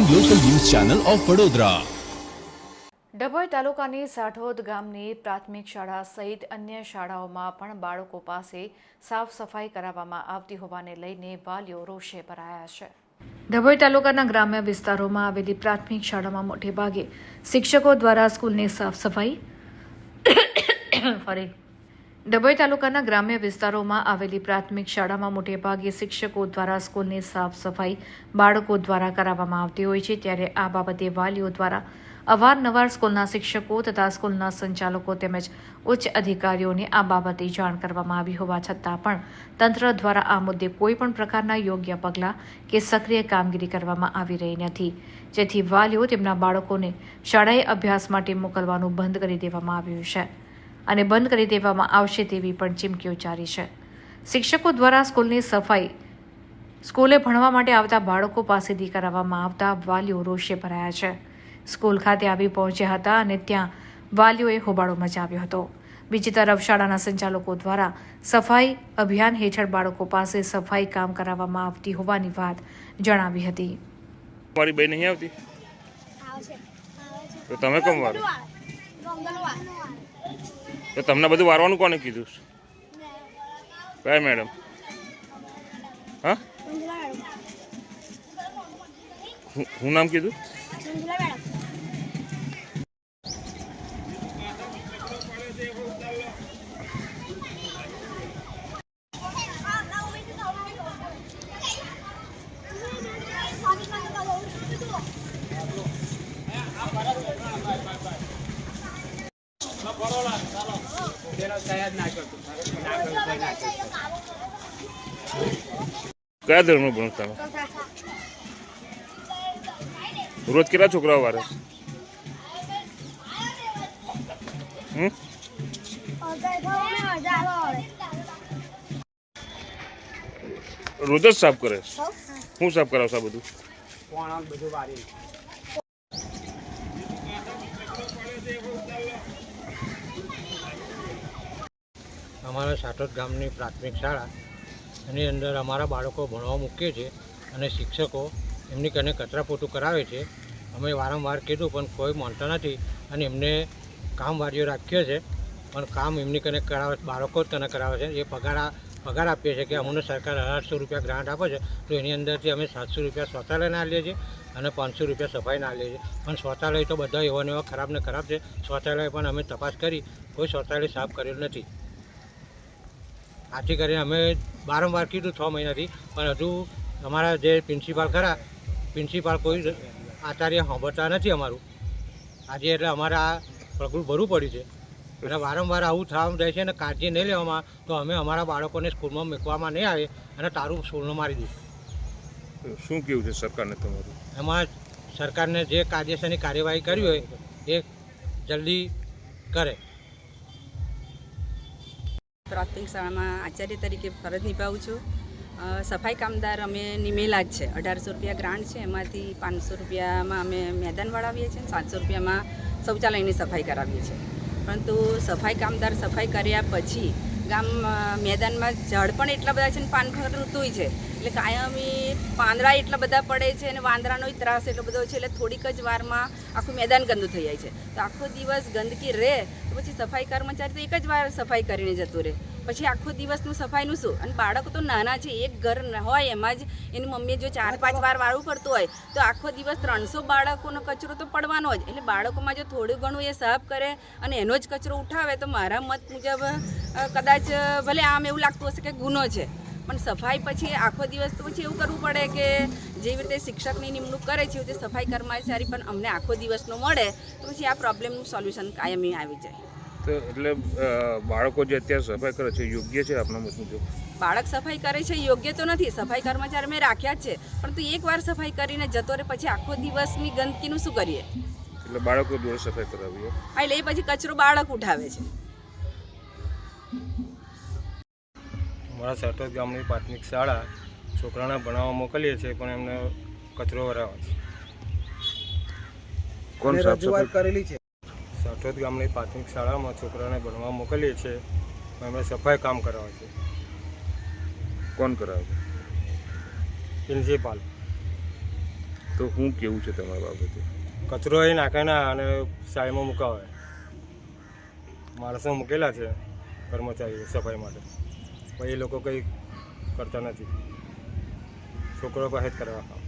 Channel of Vadodara Dabhoi તાલુકાની સાઠોદ ગામની પ્રાથમિક શાળા સહિત અન્ય શાળાઓમાં પણ બાળકો પાસે સાફ સફાઈ કરાવવામાં આવતી હોવાને લઈને વાલીઓ રોષે ભરાયા છે. ડભોઈ તાલુકાના ગ્રામ્ય વિસ્તારોમાં આવેલી પ્રાથમિક શાળામાં મોટે ભાગે શિક્ષકો દ્વારા સ્કૂલની સાફ સફાઈ ફરી ડભોઈ તાલુકાના ગ્રામ્ય વિસ્તારોમાં આવેલી પ્રાથમિક શાળામાં મોટેભાગે શિક્ષકો દ્વારા સ્કૂલની સાફ સફાઈ બાળકો દ્વારા કરાવવામાં આવતી હોય છે. ત્યારે આ બાબતે વાલીઓ દ્વારા અવારનવાર સ્કૂલના શિક્ષકો તથા સ્કૂલના સંચાલકો તેમજ ઉચ્ચ અધિકારીઓને આ બાબતે જાણ કરવામાં આવી હોવા છતાં પણ તંત્ર દ્વારા આ મુદ્દે કોઈ પણ પ્રકારના યોગ્ય પગલાં કે સક્રિય કામગીરી કરવામાં આવી રહી નથી. જેથી વાલીઓ તેમના બાળકોને શાળાએ અભ્યાસ માટે મોકલવાનું બંધ કરી દેવામાં આવ્યું છે. અને બંધ કરી દેવામાં આવશે તેવી પણ ચીમકી ઉચ્ચારી છે. શિક્ષકો દ્વારા સ્કૂલની સફાઈ સ્કૂલે ભણવા માટે આવતા બાળકો પાસેથી કરાવવામાં આવતા વાલીઓ રોષે ભરાયા છે. સ્કૂલ ખાતે આવી પહોંચ્યા હતા અને ત્યાં વાલીઓએ હોબાળો મચાવ્યો હતો. બીજી તરફ શાળાના સંચાલકો દ્વારા સફાઈ અભિયાન હેઠળ બાળકો પાસે સફાઈ કામ કરાવવામાં આવતી હોવાની વાત જણાવી હતી. મારી બેન નહીં આવતી? તો તમે કમ વારો તો તમને બધું વારવાનું કોને કીધું? કયા મેડમ? હા? હું હું નામ કીધું? કયા ધર્મનું ભણો તમે? રોજ કેટલા છોકરાઓ વારે હમ? રોજ જ સાફ કરે શું સાફ કરાવશે આ બધું? અમારા સાટોદ ગામની પ્રાથમિક શાળા. એની અંદર અમારા બાળકો ભણવા મૂકીએ છીએ અને શિક્ષકો એમની કને કચરા પોતું કરાવે છે. અમે વારંવાર કીધું, પણ કોઈ માનતા નથી અને એમને કામવાળીઓ રાખ્યો છે. પણ કામ એમની કને કરાવે, બાળકો જ કને કરાવે છે. એ પગાર પગાર આપીએ છીએ કે અમને સરકાર અઢારસો રૂપિયા ગ્રાન્ટ આપે છે, તો એની અંદરથી અમે સાતસો રૂપિયા શૌચાલયના આપીએ છીએ અને પાંચસો રૂપિયા સફાઈના આપીએ છીએ. પણ શૌચાલય તો બધા એવા ને એવા ખરાબ ને ખરાબ છે. શૌચાલય પણ અમે તપાસ કરી, કોઈ શૌચાલય સાફ કરેલું નથી. આથી કરીને અમે વારંવાર કીધું છ મહિનાથી પણ હજુ અમારા જે પ્રિન્સિપાલ ખરા પ્રિન્સિપાલ કોઈ આચાર્ય સાંભળતા નથી અમારું. આજે એટલે અમારે આ પગલું ભરવું પડ્યું છે. અને વારંવાર આવું થવા જાય છે અને કાળજી નહીં લેવામાં તો અમે અમારા બાળકોને સ્કૂલમાં મૂકવામાં નહીં આવે અને તારું સ્કૂલમાં મારી દઈશું. શું કેવું છે સરકારને તમારું? એમાં સરકારને જે કાયદેસરની કાર્યવાહી કરી હોય એ જલ્દી કરે. પ્રાથમિક શાળામાં આચાર્ય તરીકે ફરજ નિભાવું છું. સફાઈ કામદાર અમે નિમેલા જ છે. અઢારસો રૂપિયા ગ્રાન્ટ છે. એમાંથી પાંચસો રૂપિયામાં અમે મેદાન વળાવીએ છીએ સાતસો રૂપિયામાં શૌચાલયની સફાઈ કરાવીએ છીએ. પરંતુ સફાઈ કામદાર સફાઈ કર્યા પછી ગામ મેદાનમાં ઝાડ પણ એટલા બધા છે ને પાનખર ઋતુય છે. એટલે કાયમી પાંદડા એટલા બધા પડે છે અને વાંદરાનોય ત્રાસ એટલો બધો છે, એટલે થોડીક જ વારમાં આખું મેદાન ગંદુ થઈ જાય છે. તો આખો દિવસ ગંદકી રહે, તો પછી સફાઈ કર્મચારી તો એક જ વાર સફાઈ કરીને જતું રહે. પછી આખો દિવસનું સફાઈનું શું? અને બાળકો તો નાના છે, એક ઘર હોય એમાં જ એની મમ્મીએ જો ચાર પાંચ વાર વાળવું પડતું હોય, તો આખો દિવસ ત્રણસો બાળકોનો કચરો તો પડવાનો જ. એટલે બાળકોમાં જો થોડું ઘણું એ સાફ કરે અને એનો જ કચરો ઉઠાવે, તો મારા મત મુજબ કદાચ, ભલે આમ એવું લાગતું હશે કે ગુનો છે. પણ સફાઈ પછી આખો દિવસ તો પછી એવું કરવું પડે કે જેવી રીતે શિક્ષકની નિમણૂક કરે છે રીતે સફાઈ કર્મચારી પણ અમને આખો દિવસનો મળે તો પછી આ પ્રોબ્લેમનું સોલ્યુશન કાયમી આવી જાય. તો એટલે બાળકો જે અત્યારે સફાઈ કરે છે યોગ્ય છે આપણા મત મુજબ? બાળક સફાઈ કરે છે યોગ્ય તો નથી. સફાઈ કર્મચારી મેં રાખ્યા જ છે પરંતુ એકવાર સફાઈ કરીને જતો રહે પછી આખો દિવસની ગંદકીનું શું કરીએ? એટલે બાળકો જોડે સફાઈ કરાવીએ. એટલે એ પછી કચરો બાળક ઉઠાવે છે. અમારા સાટોદ ગામની પ્રાથમિક શાળા છોકરાને ભણાવવા મોકલીએ છીએ પણ એમને કચરો વરાવે છે. કોણ સાફ સફાઈ સાટોદ ગામની પ્રાથમિક શાળામાં છોકરાને ભણવા મોકલીએ છીએ પણ એમને સફાઈ કામ કરાવે છે. કોણ કરાવે છે? પ્રિન્સિપાલ. તો શું કેવું છે તમારા બાબતે? કચરો એ નાખે ના અને સાઈડમાં મુકાવે. માણસો મૂકેલા છે કર્મચારીઓ સફાઈ માટે. પણ એ લોકો કંઈ કરતા નથી. છોકરો પાસે જ કરવા.